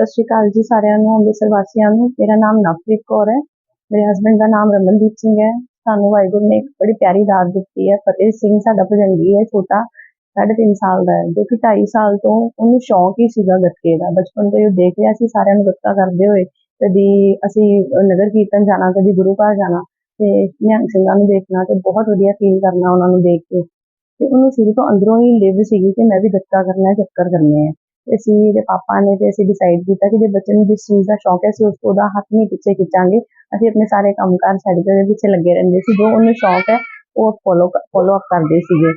ਸਤਿ ਸ਼੍ਰੀ ਅਕਾਲ ਜੀ ਸਾਰਿਆਂ ਨੂੰ, ਅੰਮ੍ਰਿਤਸਰ ਵਾਸੀਆਂ ਨੂੰ। ਮੇਰਾ ਨਾਮ ਨਵਪ੍ਰੀਤ ਕੌਰ ਹੈ। ਮੇਰੇ ਹਸਬੰਡ ਦਾ ਨਾਮ ਰਮਨਦੀਪ ਸਿੰਘ ਹੈ। ਸਾਨੂੰ ਵਾਹਿਗੁਰੂ ਨੇ ਇੱਕ ਬੜੀ ਪਿਆਰੀ ਦਾਤ ਦਿੱਤੀ ਹੈ। ਫਤਿਹ ਸਿੰਘ ਸਾਡਾ ਭਜੰਗੀ ਹੈ, ਛੋਟਾ, ਸਾਢੇ ਤਿੰਨ ਸਾਲ ਦਾ ਹੈ, ਜੋ ਕਿ 2.5 ਸਾਲ ਤੋਂ ਉਹਨੂੰ ਸ਼ੌਂਕ ਹੀ ਸੀਗਾ ਗੱਤਕੇ ਦਾ। ਬਚਪਨ ਤੋਂ ਹੀ ਦੇਖ ਰਿਹਾ ਸੀ, ਸਾਰਿਆਂ ਨੂੰ ਗੱਤਕਾ ਕਰਦੇ ਹੋਏ। ਕਦੀ ਅਸੀਂ ਨਗਰ ਕੀਰਤਨ ਜਾਣਾ, ਕਦੀ ਗੁਰੂ ਘਰ ਜਾਣਾ ਤੇ ਨਿਹੰਗ ਸਿੰਘਾਂ ਨੂੰ ਦੇਖਣਾ ਤੇ ਬਹੁਤ ਵਧੀਆ ਫੀਲ ਕਰਨਾ ਉਹਨਾਂ ਨੂੰ ਦੇਖ ਕੇ। ਤੇ ਉਹਨੂੰ ਸ਼ੁਰੂ ਤੋਂ ਅੰਦਰੋਂ ਹੀ ਲਿਵ ਸੀਗੀ ਕਿ ਮੈਂ ਵੀ ਗੱਤਕਾ ਕਰਨਾ ਹੈ, ਚੱਕਰ ਕਰਨੇ ਹੈ। ਅਸੀਂ ਦੇ ਪਾਪਾ ਨੇ ਤੇ ਅਸੀਂ ਡਿਸਾਈਡ ਕੀਤਾ ਕਿ ਜੇ ਬੱਚੇ ਨੂੰ ਜਿਸ ਚੀਜ਼ ਦਾ ਸ਼ੌਕ ਹੈ, ਅਸੀਂ ਉਸ ਉਹਦਾ ਹੱਥ ਨਹੀਂ ਪਿੱਛੇ ਖਿੱਚਾਂਗੇ। ਅਸੀਂ ਆਪਣੇ ਸਾਰੇ ਕੰਮਕਾਰ ਛੱਡ ਕੇ ਉਹਦੇ ਪਿੱਛੇ ਲੱਗੇ ਰਹਿੰਦੇ ਸੀ। ਜੋ ਉਹਨੂੰ ਸ਼ੌਕ ਹੈ, ਉਹ ਫੋਲੋ ਫੋਲੋ ਅਪ ਕਰਦੇ ਸੀਗੇ।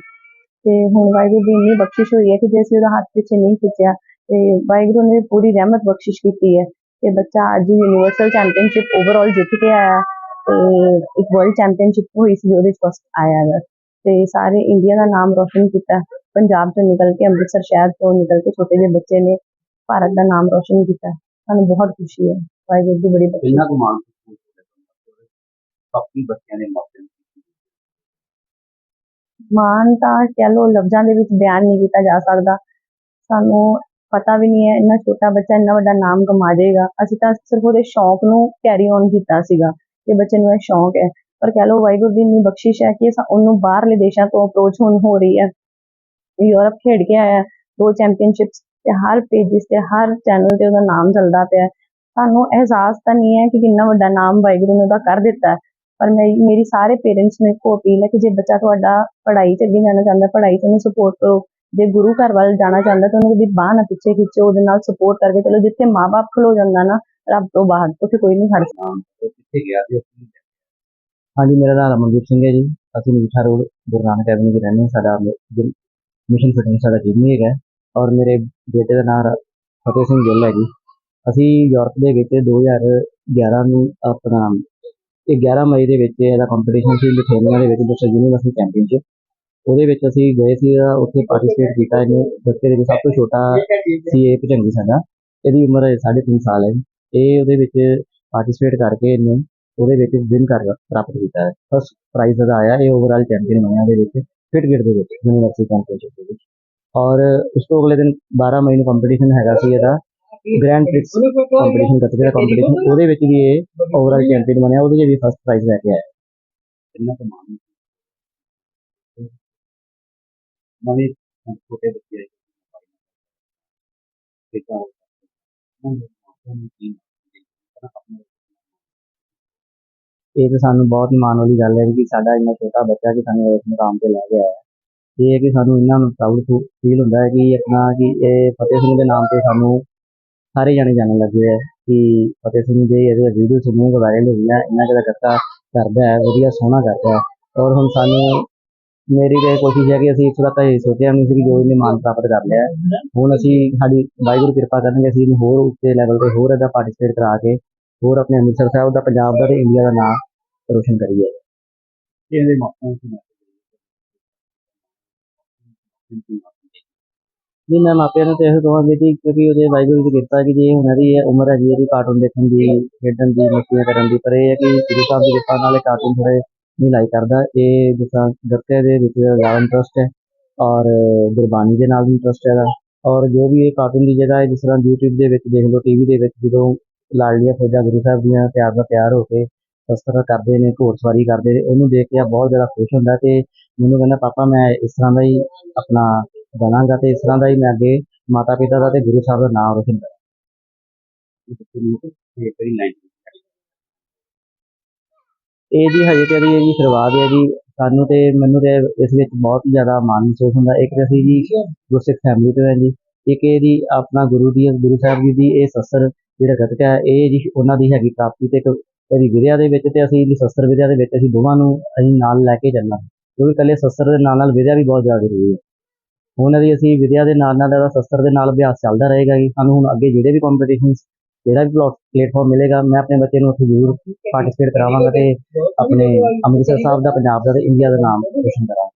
ਤੇ ਹੁਣ ਵਾਹਿਗੁਰੂ ਦੀ ਇੰਨੀ ਬਖਸ਼ਿਸ਼ ਹੋਈ ਹੈ ਕਿ ਜੇ ਅਸੀਂ ਉਹਦਾ ਹੱਥ ਪਿੱਛੇ ਨਹੀਂ ਖਿੱਚਿਆ, ਤੇ ਵਾਹਿਗੁਰੂ ਨੇ ਪੂਰੀ ਰਹਿਮਤ ਬਖਸ਼ਿਸ਼ ਕੀਤੀ ਹੈ। ਤੇ ਬੱਚਾ ਅੱਜ ਯੂਨੀਵਰਸਲ ਚੈਂਪੀਅਨਸ਼ਿਪ ਓਵਰਆਲ ਜਿੱਤ ਕੇ ਆਇਆ, ਤੇ ਇੱਕ ਵਰਲਡ ਚੈਂਪੀਅਨਸ਼ਿਪ ਹੋਈ ਸੀ, ਉਹਦੇ ਚ ਫਸਟ ਆਇਆ ਹੈ ਤੇ ਸਾਰੇ ਇੰਡੀਆ ਦਾ ਨਾਮ ਰੋਸ਼ਨ ਕੀਤਾ। ਪੰਜਾਬ ਤੋਂ ਨਿਕਲ ਕੇ ਅੰਮ੍ਰਿਤਸਰ ਸ਼ਹਿਰ ਤੋਂ ਨਿਕਲ ਕੇ ਛੋਟੇ ਜਿਹੇ ਬੱਚੇ ਨੇ ਭਾਰਤ ਦਾ ਨਾਮ ਰੋਸ਼ਨ ਕੀਤਾ। ਸਾਨੂੰ ਬਹੁਤ ਖੁਸ਼ੀ ਹੈ। ਵਾਹਿਗੁਰੂ ਦੀ ਬੜੀ ਬਖਸ਼ਿਸ਼। ਕਿੰਨਾ ਕੁ ਮਾਣ ਬਾਕੀ ਬੱਚਿਆਂ ਦੇ ਮਾਪਿਆਂ ਨੂੰ ਮਾਣ ਤਾਂ ਕਹਿ ਲਓ ਲਫ਼ਜ਼ਾਂ ਦੇ ਵਿੱਚ ਬਿਆਨ ਨਹੀਂ ਕੀਤਾ ਜਾ ਸਕਦਾ। ਸਾਨੂੰ ਪਤਾ ਵੀ ਨਹੀਂ ਹੈ ਇੰਨਾ ਛੋਟਾ ਬੱਚਾ ਇੰਨਾ ਵੱਡਾ ਨਾਮ ਕਮਾ ਜਾਏਗਾ। ਅਸੀਂ ਤਾਂ ਸਿਰਫ ਉਹਦੇ ਸ਼ੌਂਕ ਨੂੰ ਕੈਰੀ ਔਨ ਕੀਤਾ ਸੀਗਾ ਕਿ ਬੱਚੇ ਨੂੰ ਇਹ ਸ਼ੌਂਕ ਹੈ। ਪਰ ਕਹਿ ਲਓ ਵਾਹਿਗੁਰੂ ਦੀ ਇੰਨੀ ਬਖਸ਼ਿਸ਼ ਹੈ ਕਿ ਸਾ- ਉਹਨੂੰ ਬਾਹਰਲੇ ਦੇਸ਼ਾਂ ਤੋਂ ਅਪਰੋਚ ਹੁਣ ਹੋ ਰਹੀ ਹੈ। ਯੂਰਪ ਖੇਡ ਕੇ ਆਇਆ ਦੋ ਚੈਂਪੀਅਨਸ਼ਿਪਸ ਤੇ ਹਰ ਪੇਜਿਸ ਤੇ ਹਰ ਚੈਨਲ ਤੇ ਉਹਦਾ ਨਾਮ ਚੱਲਦਾ ਪਿਆ। ਸਾਨੂੰ ਅਹਿਸਾਸ ਤਾਂ ਨਹੀਂ ਹੈ ਕਿ ਕਿੰਨਾ ਵੱਡਾ ਨਾਮ ਵਾਹਿਗੁਰੂ ਨੇ ਉਹਦਾ ਕਰ ਦਿੱਤਾ। ਪਰ ਮੈਂ ਮੇਰੀ ਸਾਰੇ ਪੇਰੈਂਟਸ ਨੂੰ ਇੱਕੋ ਅਪੀਲ ਹੈ ਕਿ ਜੇ ਬੱਚਾ ਤੁਹਾਡਾ ਪੜ੍ਹਾਈ 'ਚ ਅੱਗੇ ਜਾਣਾ ਚਾਹੁੰਦਾ ਪੜ੍ਹਾਈ 'ਚ ਉਹਨੂੰ ਸਪੋਰਟ ਕਰੋ। ਜੇ ਗੁਰੂ ਘਰ ਵੱਲ ਜਾਣਾ ਚਾਹੁੰਦਾ ਤਾਂ ਉਹਨੂੰ ਕਦੀ ਬਾਂਹ ਨਾ ਪਿੱਛੇ ਖਿੱਚੋ ਉਹਦੇ ਨਾਲ ਸਪੋਰਟ ਕਰਕੇ ਚਲੋ। ਜਿੱਥੇ ਮਾਪੇ ਖਲੋ ਜਾਂਦਾ ਨਾ ਰੱਬ ਤੋਂ ਬਾਹਰ ਉੱਥੇ ਕੋਈ ਨਹੀਂ ਖੜ ਸਕਦਾ। ਕਿੱਥੇ ਗਿਆ ਸੀ ਹਾਂਜੀ ਮੇਰਾ ਨਾਮ ਰਮਨਦੀਪ ਸਿੰਘ ਹੈ ਜੀ। ਅਸੀਂ ਮੀਠਾ ਰੋਡ ਗੁਰੂ ਨਾਨਕ ਐਵਨਿਊ 'ਚ ਰਹਿੰਦੇ ਹਾਂ ਸਾਡਾ ਮਿਸ਼ਨ ਫਿਟਿੰਗ ਸਾਡਾ ਜਿਮ ਹੈ ਔਰ ਮੇਰੇ ਬੇਟੇ ਦਾ ਨਾਮ ਫਤਿਹ ਸਿੰਘ ਗਿੱਲ ਹੈ ਜੀ। ਅਸੀਂ ਯੂਰਪ ਦੇ ਵਿੱਚ 2011 ਨੂੰ ਆਪਣਾ ਇਹ 11 ਮਈ ਦੇ ਵਿੱਚ ਇਹਦਾ ਕੰਪੀਟੀਸ਼ਨ ਸੀ ਲਿਥੂਆਨੀਆ ਦੇ ਵਿੱਚ ਵਿਸ਼ਵ ਯੂਨੀਵਰਸਿਟੀ ਚੈਂਪੀਅਨਸ਼ਿਪ ਉਹਦੇ ਵਿੱਚ ਅਸੀਂ ਗਏ ਸੀ ਉੱਥੇ ਪਾਰਟਿਸਿਪੇਟ ਕੀਤਾ ਇਹਨੇ। ਬੱਚੇ ਦੇ ਵਿੱਚ ਸਭ ਤੋਂ ਛੋਟਾ ਸੀ ਇਹ ਭਜੰਗੀ ਸਾਡਾ। ਇਹਦੀ ਉਮਰ ਸਾਢੇ ਤਿੰਨ ਸਾਲ ਹੈ ਇਹ ਉਹਦੇ ਵਿੱਚ ਪਾਰਟਿਸਿਪੇਟ ਕਰਕੇ ਇਹਨੇ ਉਹਦੇ ਵਿੱਚ ਵਿਨ ਕਰ ਪ੍ਰਾਪਤ ਕੀਤਾ ਹੈ। ਫਸਟ ਪ੍ਰਾਈਜ਼ ਇਹਦਾ ਆਇਆ, ਇਹ ਓਵਰਆਲ ਚੈਂਪੀਅਨ ਬਣਿਆ ਉਹਦੇ ਵਿੱਚ। ਫਿਟਗੇਟ ਦੇ ਵਿੱਚ ਯੂਨੀਵਰਸਿਟੀ ਚੈਂਪੀਅਨਸ਼ਿਪ ਦੇ ਵਿੱਚ। ਔਰ ਉਸ ਤੋਂ ਅਗਲੇ ਦਿਨ 12 ਮਈ ਨੂੰ ਕੰਪੀਟੀਸ਼ਨ ਹੈਗਾ ਸੀ ਇਹਦਾ। ਗ੍ਰੈਂਡ ਪ੍ਰਿਕਸ ਕੰਪੀਟੀਸ਼ਨ ਗੱਤਕੇ ਦਾ ਕੰਪੀਟੀਸ਼ਨ ਉਹਦੇ ਵਿੱਚ ਵੀ ਇਹ ਓਵਰਆਲ ਚੈਂਪੀਅਨ ਬਣਿਆ, ਉਹਦੇ 'ਚ ਵੀ ਫਸਟ ਪ੍ਰਾਈਜ਼ ਲੈ ਕੇ ਆਇਆ। ਕਿੰਨਾ ਕੁ ਮਾਣ ਨਵੇਂ ਛੋਟੇ ਬੱਚੇ ਆਏ। ਇਹ ਤਾਂ ਸਾਨੂੰ ਬਹੁਤ ਮਾਣ ਵਾਲੀ ਗੱਲ ਹੈ ਕਿ ਸਾਡਾ ਇੰਨਾ ਛੋਟਾ ਬੱਚਾ ਕਿ ਸਾਨੂੰ ਇਸ ਮੁਕਾਮ ਤੇ ਲੈ ਕੇ ਆਇਆ ਇਹ ਹੈ ਕਿ ਸਾਨੂੰ ਇਹਨਾਂ ਨੂੰ ਪ੍ਰਾਊਡ ਫੀਲ ਹੁੰਦਾ ਹੈ ਕਿ ਆਪਣਾ ਕਿ ਇਹ ਫਤਿਹ ਸਿੰਘ ਦੇ ਨਾਮ ਤੇ ਸਾਨੂੰ ਸਾਰੇ ਜਾਣੇ ਜਾਣਨ ਲੱਗੇ ਹੈ ਕਿ ਫਤਿਹ ਸਿੰਘ ਦੇ ਇਹਦੇ ਵੀਡੀਓ ਸੁਣੀਆਂ ਵਾਇਰਲ ਹੋਈਆਂ ਇੰਨਾ ਦਾ ਕਰਤਾ ਕਰਦਾ ਹੈ, ਵਧੀਆ ਸੋਹਣਾ ਕਰਦਾ ਹੈ। ਔਰ ਹੁਣ ਸਾਨੂੰ ਮੇਰੀ ਤਾਂ ਇਹ ਕੋਸ਼ਿਸ਼ ਹੈ ਕਿ ਅਸੀਂ ਇਸ ਤੱਕ ਇਹ ਸੋਚਿਆ ਨਹੀਂ ਸੀ ਕਿ ਜੋ ਇਹਨੇ ਮਾਨ ਪ੍ਰਾਪਤ ਕਰ ਲਿਆ ਹੁਣ ਅਸੀਂ ਸਾਡੀ ਵਾਹਿਗੁਰੂ ਕਿਰਪਾ ਕਰਨਗੇ, ਅਸੀਂ ਇਹਨੂੰ ਹੋਰ ਉੱਚੇ ਲੈਵਲ ਤੇ ਹੋਰ ਇਹਦਾ ਪਾਰਟਿਸਿਪੇਟ ਕਰਾ ਕੇ ਹੋਰ ਆਪਣੇ ਅੰਮ੍ਰਿਤਸਰ ਸਾਹਿਬ ਦਾ ਪੰਜਾਬ ਦਾ ਤੇ ਇੰਡੀਆ ਦਾ ਨਾਮ ਰੋਸ਼ਨ ਕਰੀਏ। ਇਹਦੇ ਮਾਪਿਆਂ ਨੂੰ ਨਹੀਂ ਮੈਂ ਮਾਪਿਆਂ ਨੂੰ ਤੇ ਇਹ ਕਹਾਂਗੇ ਕਿ ਕਿਉਂਕਿ ਉਹਦੇ ਵਾਹਿਗੁਰੂ ਦੀ ਕਿਰਪਾ ਹੈ ਕਿ ਜੇ ਉਹਨਾਂ ਦੀ ਇਹ ਉਮਰ ਹੈ ਜੀ ਇਹਦੀ ਕਾਰਟੂਨ ਦੇਖਣ ਦੀ ਖੇਡਣ ਦੀ ਮਸਤੀਆਂ ਕਰਨ ਦੀ ਪਰ ਇਹ ਹੈ ਕਿ ਗੁਰੂ ਸਾਹਿਬ ਦੀ ਕਿਰਪਾ ਨਾਲ ਇਹ ਕਾਰਟੂਨ ਥੋੜ੍ਹੇ ਨਹੀਂ ਲਾਈਕ ਕਰਦਾ। ਇਹ ਜਿਸ ਤਰ੍ਹਾਂ ਗੱਤਕੇ ਦੇ ਵਿੱਚ ਜ਼ਿਆਦਾ ਇੰਟਰਸਟ ਹੈ ਔਰ ਗੁਰਬਾਣੀ ਦੇ ਨਾਲ ਵੀ ਇੰਟਰਸਟ ਹੈਗਾ। ਔਰ ਜੋ ਵੀ ਇਹ ਕਾਰਟੂਨ ਦੀ ਜਗ੍ਹਾ ਹੈ ਜਿਸ ਤਰ੍ਹਾਂ YouTube ਦੇ ਵਿੱਚ ਦੇਖ ਲਓ ਟੀਵੀ ਦੇ ਵਿੱਚ ਜਦੋਂ ਲਾਡਲੀਆਂ ਫੌਜਾਂ ਗੁਰੂ ਸਾਹਿਬ ਦੀਆਂ ਤਿਆਰ ਦਾ ਤਿਆਰ ਹੋ ਕੇ ਸ਼ਸਤਰ ਕਰਦੇ ਨੇ ਘੋੜਸਵਾਰੀ ਕਰਦੇ ਨੇ, ਉਹਨੂੰ ਦੇਖ ਕੇ ਆ ਬਹੁਤ ਜ਼ਿਆਦਾ ਖੁਸ਼ ਹੁੰਦਾ ਤੇ ਮੈਨੂੰ ਕਹਿੰਦਾ, ਪਾਪਾ, ਮੈਂ ਇਸ ਤਰ੍ਹਾਂ ਦਾ ਹੀ ਆਪਣਾ ਬਣਾਂਗਾ ਤੇ ਇਸ ਤਰ੍ਹਾਂ ਦਾ ਹੀ ਮੈਂ ਅੱਗੇ ਮਾਤਾ ਪਿਤਾ ਦਾ ਤੇ ਗੁਰੂ ਸਾਹਿਬ ਦਾ ਨਾਮ ਰੋਸ਼ਨ ਕਰਾਂਗਾ। ਇਹ ਜੀ ਹਜੇ ਤੇ ਇਹਦੀ ਸ਼ੁਰੂਆਤ ਹੈ ਜੀ। ਸਾਨੂੰ ਤੇ ਮੈਨੂੰ ਤੇ ਇਸ ਵਿੱਚ ਬਹੁਤ ਜ਼ਿਆਦਾ ਮਾਣ ਮਹਿਸੂਸ ਹੁੰਦਾ। ਇੱਕ ਤਾਂ ਅਸੀਂ ਜੀ ਗੁਰਸਿੱਖ ਫੈਮਿਲੀ ਤੋਂ ਹਾਂ ਜੀ। ਇੱਕ ਇਹਦੀ ਆਪਣਾ ਗੁਰੂ ਦੀ ਗੁਰੂ ਸਾਹਿਬ ਜੀ ਦੀ ਇਹ ਸਸਰ ਜਿਹੜਾ ਗੱਤਕਾ ਹੈ, ਇਹ ਜੀ ਉਹਨਾਂ ਦੀ ਹੈਗੀ ਪ੍ਰਾਪਤੀ ਤੇ ਇੱਕ ਇਹਦੀ ਵਿਦਿਆ ਦੇ ਵਿੱਚ ਤੇ ਅਸੀਂ ਜੀ ਸਸਰ ਵਿਦਿਆ ਦੇ ਵਿੱਚ ਅਸੀਂ ਦੋਵਾਂ ਨੂੰ ਅਸੀਂ ਨਾਲ ਲੈ ਕੇ ਚੱਲਣਾ। ਕਿਉਂਕਿ ਇਕੱਲੇ ਸ਼ਸਤਰ ਦੇ ਨਾਲ ਨਾਲ ਵਿਦਿਆ ਵੀ ਬਹੁਤ ਜ਼ਿਆਦਾ ਜ਼ਰੂਰੀ ਹੈ। ਹੁਣ ਇਹਦੀ ਅਸੀਂ ਵਿਦਿਆ ਦੇ ਨਾਲ ਨਾਲ ਇਹਦਾ ਸਸਰ ਦੇ ਨਾਲ ਅਭਿਆਸ ਚੱਲਦਾ ਰਹੇਗਾ ਜੀ। ਸਾਨੂੰ ਹੁਣ ਅੱਗੇ ਜਿਹੜੇ ਵੀ ਕੰਪੀਟੀਸ਼ਨਸ ਜਿਹੜਾ ਵੀ ਪਲੇਟਫਾਰਮ ਮਿਲੇਗਾ, ਮੈਂ ਆਪਣੇ ਬੱਚੇ ਨੂੰ ਉੱਥੇ ਜ਼ਰੂਰ ਪਾਰਟਿਸਿਪੇਟ ਕਰਾਵਾਂਗਾ ਤੇ ਆਪਣੇ ਅੰਮ੍ਰਿਤਸਰ ਸਾਹਿਬ ਦਾ, ਪੰਜਾਬ ਦਾ ਤੇ ਇੰਡੀਆ ਦਾ ਨਾਮ ਰੋਸ਼ਨ ਕਰਾਂਗਾ।